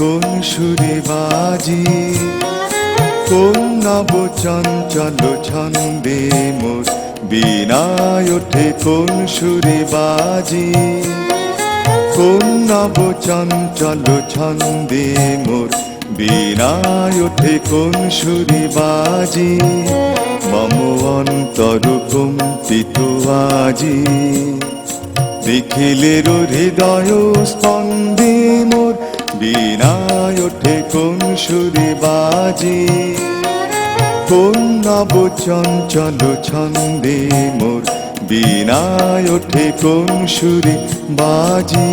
কোন সুরে বাজি, কোন নব চঞ্চল ছন্দে মোর বিনায় ওঠে কোন সুরে বাজি, কোন নব চঞ্চল ছন্দে মোর বিনায় ওঠে কোন সুরে বাজি, মম অন্তর কম্পিত আজি। দেখিলের হৃদয় স্পন্দে মোর বিনায় ওঠে কোন সুরে বাজি? কোন নব চঞ্চল ছন্দে মোর? বিনায় ওঠে কোন সুরে বাজি?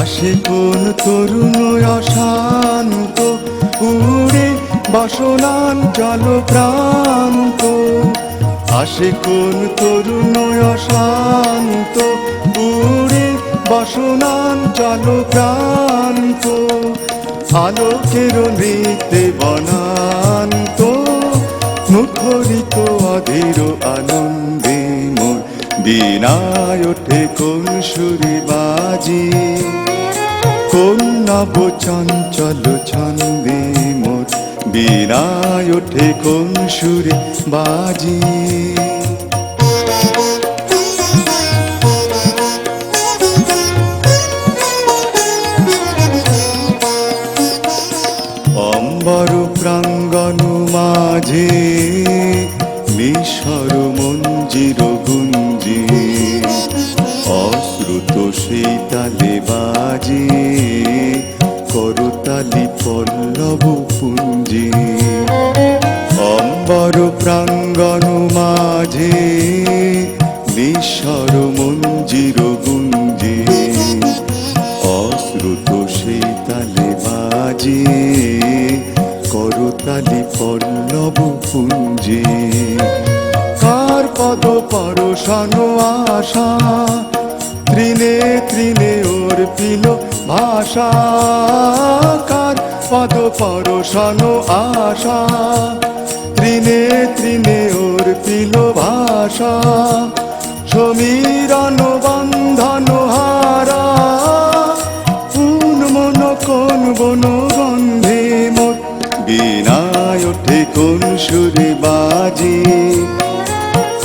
আসে কোন তরুণ অশান্ত? উড়ে বাসনান চল প্রান্ত। আসে কোন তরুণ অশান্ত, উড়ে বাসনান চল প্রান্ত আলোকের নৃত্যে বনান্ত, মুখরিত অধীর আনন্দে মোর বিনায় ওঠে কোন সুরে বাজি, কোন নব চঞ্চল ছন্দে মোর বিনায় ওঠে কোন সুরে বাজি। অম্বর প্রাঙ্গণ মাঝে মিশর অশ্রুত সেই তালে বাজে করতালি পল্লব পুঞ্জি। অম্বর প্রাঙ্গণ মাঝে, নিঃস্বর মঞ্জির গুঞ্জি। অশ্রুত সেই তালে বাজে করতালি পল্লব পুঞ্জে। কার পদ পরশন আশা ত্রিনে ত্রিনে ওর পিল, ভাষা কার? পদ পরশন আশা। ত্রিনে ত্রিনে ওর পিল, ভাষা। সমীরণ বন্ধন হারা। কোন মন কোন বন গন্ধে মোর বিনায় ওঠে কোন সুরে বাজি।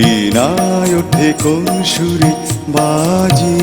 বিনায় ওঠে কোন সুরে বাজি